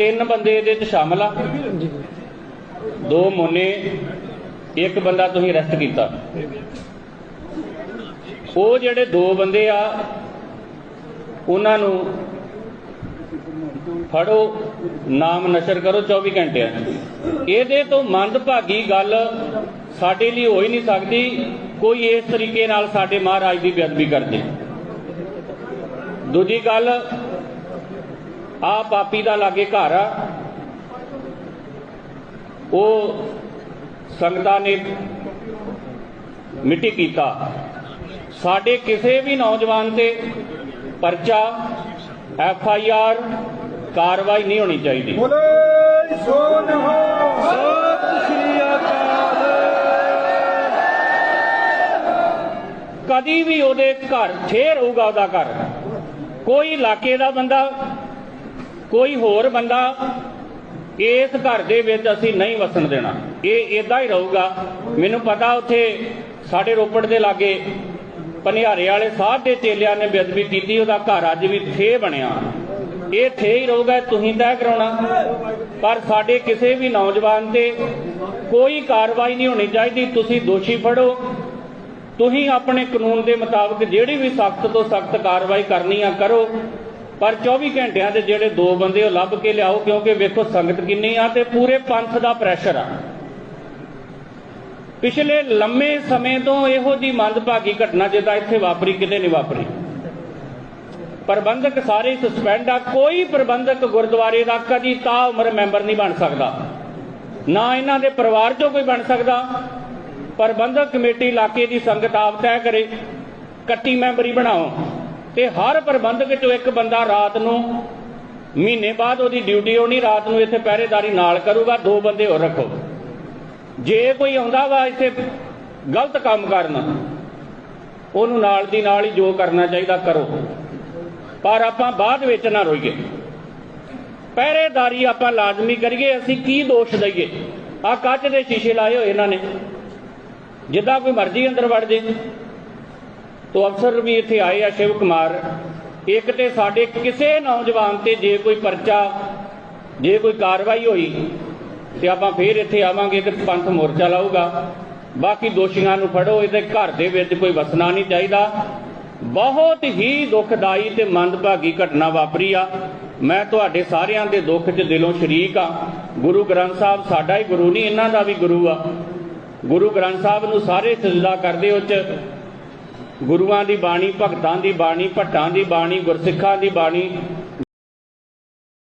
ਤਿੰਨ ਬੰਦੇ ਇਹਦੇ ਚ ਸ਼ਾਮਲ ਆ। ਦੋ ਮੋਨੇ, ਇੱਕ ਬੰਦਾ ਤੁਸੀਂ ਅਰੈਸਟ ਕੀਤਾ। ਉਹ ਜਿਹੜੇ ਦੋ ਬੰਦੇ ਆ, ਉਹਨਾਂ ਨੂੰ ਫੜੋ, ਨਾਮ ਨਸ਼ਰ ਕਰੋ 24 ਘੰਟੇ ਇਹਦੇ ਤੋਂ ਮੰਦਭਾਗੀ ਗੱਲ ਸਾਡੇ ਲਈ ਹੋ ਹੀ ਨਹੀਂ ਸਕਦੀ। ਕੋਈ ਇਸ ਤਰੀਕੇ ਨਾਲ ਸਾਡੇ ਮਹਾਰਾਜ ਦੀ ਬੇਅਦਬੀ ਕਰਦੇ। ਦੂਜੀ ਗੱਲ ਆ ਪਾਪੀ ਦਾ ਲਾਗੇ ਘਰ ਆ। ਉਹ ਸੰਗਤਾਂ ਨੇ ਮਿੱਟੀ ਕੀਤਾ ਸਾਡੇ ਕਿਸੇ ਵੀ ਨੌਜਵਾਨ ਤੇ ਪਰਚਾ ਐਫ ਆਈ ਆਰ ਕਾਰਵਾਈ ਨਹੀਂ ਹੋਣੀ ਚਾਹੀਦੀ। ਬੋਲੇ ਸੋਨਹਾ ਸਤਿ ਸ੍ਰੀ ਅਕਾਲ। ਕਦੀ ਵੀ ਉਹਦੇ ਘਰ ਠੇਰ ਹੋਊਗਾ ਉਹਦਾ ਘਰ। ਕੋਈ ਇਲਾਕੇ ਦਾ ਬੰਦਾ ਕੋਈ ਹੋਰ ਬੰਦਾ ਇਸ ਘਰ ਦੇ ਵਿੱਚ ਅਸੀਂ ਨਹੀਂ ਵਸਣ ਦੇਣਾ। ਇਹ ਇਦਾਂ ਹੀ ਰਹੂਗਾ। ਮੈਨੂੰ ਪਤਾ ਉੱਥੇ ਸਾਡੇ ਰੋਪੜ ਦੇ ਲਾਗੇ ਪਨਿਹਾਰੇ ਵਾਲੇ ਸਾਹਿਬ ਦੇ ਚੇਲਿਆਂ ਨੇ ਬੇਅਦਬੀ ਕੀਤੀ, ਉਹਦਾ ਘਰ ਅੱਜ ਵੀ ਥੇ ਬਣਿਆ। ਇਹ ਥੇ ਹੀ ਰਹੂਗਾ, ਤੁਸੀਂ ਤੈਅ ਕਰਾਉਣਾ। ਪਰ ਸਾਡੇ ਕਿਸੇ ਵੀ ਨੌਜਵਾਨ ਤੇ ਕੋਈ ਕਾਰਵਾਈ ਨਹੀਂ ਹੋਣੀ ਚਾਹੀਦੀ। ਤੁਸੀਂ ਦੋਸ਼ੀ ਫੜੋ। ਤੁਸੀਂ ਆਪਣੇ ਕਾਨੂੰਨ ਦੇ ਮੁਤਾਬਕ ਜਿਹੜੀ ਵੀ ਸਖਤ ਤੋਂ ਸਖਤ ਕਾਰਵਾਈ ਕਰਨੀ ਆ ਕਰੋ। ਪਰ 24 ਘੰਟਿਆਂ ਦੇ ਜਿਹੜੇ ਦੋ ਬੰਦੇ ਉਹ ਲੱਭ ਕੇ ਲਿਆਓ, ਕਿਉਂਕਿ ਵੇਖੋ ਸੰਗਤ ਕਿੰਨੀ ਆ ਤੇ ਪੂਰੇ ਪੰਥ ਦਾ ਪ੍ਰੈਸ਼ਰ ਆ। ਪਿਛਲੇ ਲੰਮੇ ਸਮੇਂ ਤੋਂ ਇਹੋ ਜੀ ਮੰਦਭਾਗੀ ਘਟਨਾ ਜਿੱਦਾਂ ਇੱਥੇ ਵਾਪਰੀ, ਕਿਤੇ ਨਹੀਂ ਵਾਪਰੀ। ਪ੍ਰਬੰਧਕ ਸਾਰੇ ਸਸਪੈਂਡ ਆ, ਕੋਈ ਪ੍ਰਬੰਧਕ ਗੁਰਦੁਆਰੇ ਦਾ ਕਦੀ ਤਾਂ ਉਮਰ ਮੈਂਬਰ ਨਹੀਂ ਬਣ ਸਕਦਾ। ਨਾ ਇਹਨਾਂ ਦੇ ਪਰਿਵਾਰ ਚੋਂ ਕੋਈ ਬਣ ਸਕਦਾ। ਪ੍ਰਬੰਧਕ ਕਮੇਟੀ ਇਲਾਕੇ ਦੀ ਸੰਗਤ ਆਪ ਤੈਅ ਕਰੇ, ਕੱਟੀ ਮੈਂਬਰੀ ਬਣਾਓ। ਤੇ ਹਰ ਪ੍ਰਬੰਧਕ ਚੋਂ ਇੱਕ ਬੰਦਾ ਰਾਤ ਨੂੰ, ਮਹੀਨੇ ਬਾਅਦ ਉਹਦੀ ਡਿਊਟੀ ਹੋਣੀ, ਰਾਤ ਨੂੰ ਇੱਥੇ ਪਹਿਰੇਦਾਰੀ ਨਾਲ ਕਰੂਗਾ, ਦੋ ਬੰਦੇ ਹੋਰ ਰੱਖੋ। ਜੇ ਕੋਈ ਆਉਂਦਾ ਵਾ ਇੱਥੇ ਗਲਤ ਕੰਮ ਕਰਨ, ਉਹਨੂੰ ਨਾਲ ਦੀ ਨਾਲ ਹੀ ਜੋ ਕਰਨਾ ਚਾਹੀਦਾ ਕਰੋ। ਪਰ ਆਪਾਂ ਬਾਅਦ ਵਿੱਚ ਨਾ ਰੋਈਏ। ਪਹਿਰੇਦਾਰੀ ਆਪਾਂ ਲਾਜ਼ਮੀ ਕਰੀਏ, ਅਸੀਂ ਕੀ ਦੋਸ਼ ਦਈਏ? ਆ ਕੱਚ ਦੇ ਸ਼ੀਸ਼ੇ ਲਾਏ ਹੋਏ ਇਹਨਾਂ ਨੇ। ਜਿੱਦਾਂ ਕੋਈ ਮਰਜ਼ੀ ਅੰਦਰ ਵੜ ਜੇ। ਤੋ ਅਫਸਰ ਵੀ ਇੱਥੇ ਆਏ ਆ ਸ਼ਿਵ ਕੁਮਾਰ। ਇੱਕ ਤੇ ਸਾਡੇ ਕਿਸੇ ਨੌਜਵਾਨ ਤੇ ਜੇ ਕੋਈ ਪਰਚਾ, ਜੇ ਕੋਈ ਕਾਰਵਾਈ ਹੋਈ, ਤੇ ਆਪਾਂ ਫੇਰ ਇੱਥੇ ਆਵਾਂਗੇ ਤੇ ਪੰਥ ਮੋਰਚਾ ਲਾਊਗਾ। ਬਾਕੀ ਦੋਸ਼ੀਆਂ ਨੂੰ ਫੜੋ, ਇਹਦੇ ਘਰ ਦੇ ਵਿੱਚ ਕੋਈ ਵਸਣਾ ਨਹੀਂ ਚਾਹੀਦਾ। ਬਹੁਤ ਹੀ ਦੁਖਦਾਈ ਤੇ ਮੰਦਭਾਗੀ ਘਟਨਾ ਵਾਪਰੀ ਆ। ਮੈਂ ਤੁਹਾਡੇ ਸਾਰਿਆਂ ਦੇ ਦੁੱਖ 'ਚ ਦਿਲੋਂ ਸ਼ਰੀਕ ਆ। ਗੁਰੂ ਗ੍ਰੰਥ ਸਾਹਿਬ ਸਾਡਾ ਹੀ ਗੁਰੂ ਨਹੀਂ, ਇਹਨਾਂ ਦਾ ਵੀ ਗੁਰੂ ਆ। ਗੁਰੂ ਗ੍ਰੰਥ ਸਾਹਿਬ ਨੂੰ ਸਾਰੇ ਸਜਦਾ ਕਰਦੇ ਉੱਚ ਗੁਰੂਆਂ ਦੀ ਬਾਣੀ ਭਗਤਾਂ ਦੀ ਬਾਣੀ ਭੱਟਾਂ ਦੀ ਬਾਣੀ ਗੁਰਸਿੱਖਾਂ ਦੀ ਬਾਣੀ।